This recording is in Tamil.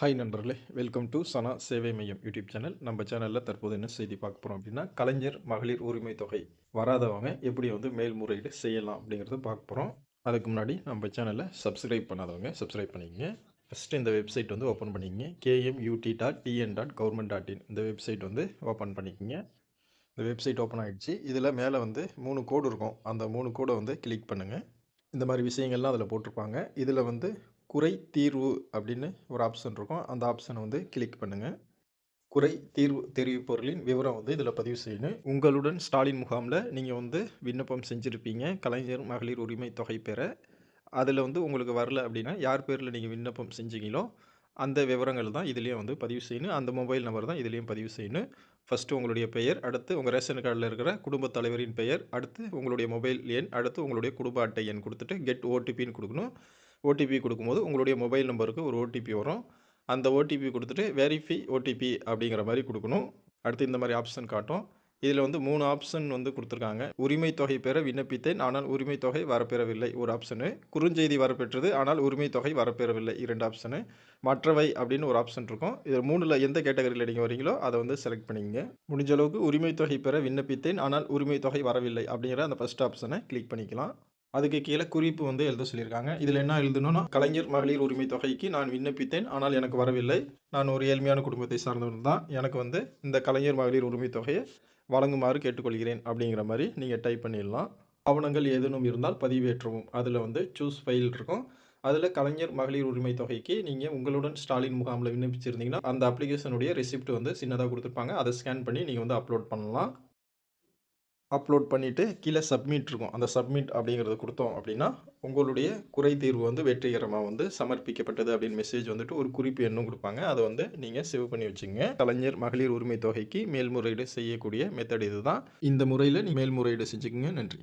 ஹாய் நண்பர்களே. வெல்கம் டு சனா சேவை மையம் யூடியூப் சேனல் நம்ம சேனலில் தற்போது என்ன செய்தி பார்க்க போகிறோம் அப்படின்னா கலைஞர் மகளிர் உரிமை தொகை வராதவங்க எப்படி வந்து மேல்முறையீடு செய்யலாம் அப்படிங்கிறத பார்க்க போகிறோம் அதுக்கு முன்னாடி நம்ம சேனலை சப்ஸ்கிரைப் பண்ணாதவங்க சப்ஸ்கிரைப் பண்ணிக்கங்க. ஃபஸ்ட்டு இந்த வெப்சைட் வந்து ஓப்பன் பண்ணிக்கங்க. KMUT dot TN dot government dot in இந்த வெப்சைட் வந்து ஓப்பன் பண்ணிக்கங்க. இந்த வெப்சைட் ஓப்பன் ஆகிடுச்சு இதில் மேலே வந்து மூணு கோடு இருக்கும். அந்த மூணு கோடை வந்து கிளிக் பண்ணுங்கள் இந்த மாதிரி விஷயங்கள்லாம் அதில் போட்டிருப்பாங்க. இதில் வந்து குறை தீர்வு அப்படின்னு ஒரு ஆப்ஷன் இருக்கும். அந்த ஆப்ஷனை வந்து கிளிக் பண்ணுங்கள் குறை தீர்வு தெரிவிப்பவர்களின் விவரம் வந்து இதில் பதிவு செய்யணும். உங்களுடன் ஸ்டாலின் முகாமில் நீங்கள் வந்து விண்ணப்பம் செஞ்சுருப்பீங்க. கலைஞர் மகளிர் உரிமை தொகை பெற. அதில் வந்து உங்களுக்கு வரல அப்படின்னா யார் பேரில் நீங்கள் விண்ணப்பம் செஞ்சீங்களோ அந்த விவரங்கள் தான் இதுலேயும் வந்து பதிவு செய்யணும். அந்த மொபைல் நம்பர் தான் இதுலேயும் பதிவு செய்யணும். ஃபஸ்ட்டு உங்களுடைய பெயர் அடுத்து உங்கள் ரேஷன் கார்டில் இருக்கிற குடும்பத் தலைவரின் பெயர் அடுத்து உங்களுடைய மொபைல் எண் அடுத்து உங்களுடைய குடும்ப அட்டை எண் கொடுத்துட்டு கெட் ஓடிபின்னு கொடுக்கணும். ஓடிபி கொடுக்கும்போது உங்களுடைய மொபைல் நம்பருக்கு ஒரு ஓடிபி வரும். அந்த ஓடிபி கொடுத்துட்டு வெரிஃபை ஓடிபி அப்படிங்கிற மாதிரி கொடுக்கணும். அடுத்து இந்த மாதிரி ஆப்ஷன் காட்டும். இதில் வந்து மூணு ஆப்ஷன் வந்து கொடுத்துருக்காங்க. உரிமை தொகை பெற விண்ணப்பித்தேன் ஆனால் உரிமை தொகை வரப்பெறவில்லை. ஒரு ஆப்ஷனு குறுஞ்செய்தி வரப்பெற்றது ஆனால் உரிமை தொகை வரப்பெறவில்லை. இரண்டு ஆப்ஷனு மற்றவை அப்படின்னு ஒரு ஆப்ஷன் இருக்கும். இதில் மூணில் எந்த கேட்டகரியில் நீங்கள் வரீங்களோ அதை வந்து செலக்ட் பண்ணிங்க முடிஞ்ச அளவுக்கு உரிமை தொகை பெற விண்ணப்பித்தேன் ஆனால் உரிமை தொகை வரவில்லை அப்படிங்கிற அந்த ஃபஸ்ட் ஆப்ஷனை கிளிக் பண்ணிக்கலாம். அதுக்கு கீழே குறிப்பு வந்து எழுத சொல்லியிருக்காங்க. இதில் என்ன எழுதணும்னா கலைஞர் மகளிர் உரிமை தொகைக்கு நான் விண்ணப்பித்தேன். ஆனால் எனக்கு வரவில்லை. நான் ஒரு ஏழ்மையான குடும்பத்தை சார்ந்தவன் தான். எனக்கு வந்து இந்த கலைஞர் மகளிர் உரிமை தொகையை வழங்குமாறு கேட்டுக்கொள்கிறேன். அப்படிங்கிற மாதிரி நீங்கள் டைப் பண்ணிடலாம். ஆவணங்கள் ஏதேனும் இருந்தால் பதிவேற்றவும். அதில் வந்து சூஸ் ஃபைல் இருக்கும். அதில் கலைஞர் மகளிர் உரிமை தொகைக்கு நீங்கள் உங்களுடன் ஸ்டாலின் முகாமில் விண்ணப்பிச்சிருந்தீங்கன்னா அந்த அப்ளிகேஷனுடைய ரெசிப்ட் வந்து சின்னதாக கொடுத்துருப்பாங்க. அதை ஸ்கேன் பண்ணி நீங்கள் வந்து அப்லோட் பண்ணலாம். அப்லோட் பண்ணிவிட்டு கீழே சப்மிட் இருக்கும். அந்த சப்மிட் அப்படிங்கிறத கொடுத்தோம் அப்படின்னா உங்களுடைய குறை தீர்வு வந்து வெற்றிகரமாக வந்து சமர்ப்பிக்கப்பட்டது அப்படின்னு மெசேஜ் வந்துட்டு ஒரு குறிப்பு எண்ணும் கொடுப்பாங்க. அதை வந்து நீங்கள் சேவ் பண்ணி வச்சுங்க. கலைஞர் மகளிர் உரிமை தொகைக்கு மேல்முறையீடு செய்யக்கூடிய மெத்தட் இதுதான். இந்த முறையில் நீ மேல்முறையீடு செஞ்சுக்கோங்க. நன்றி.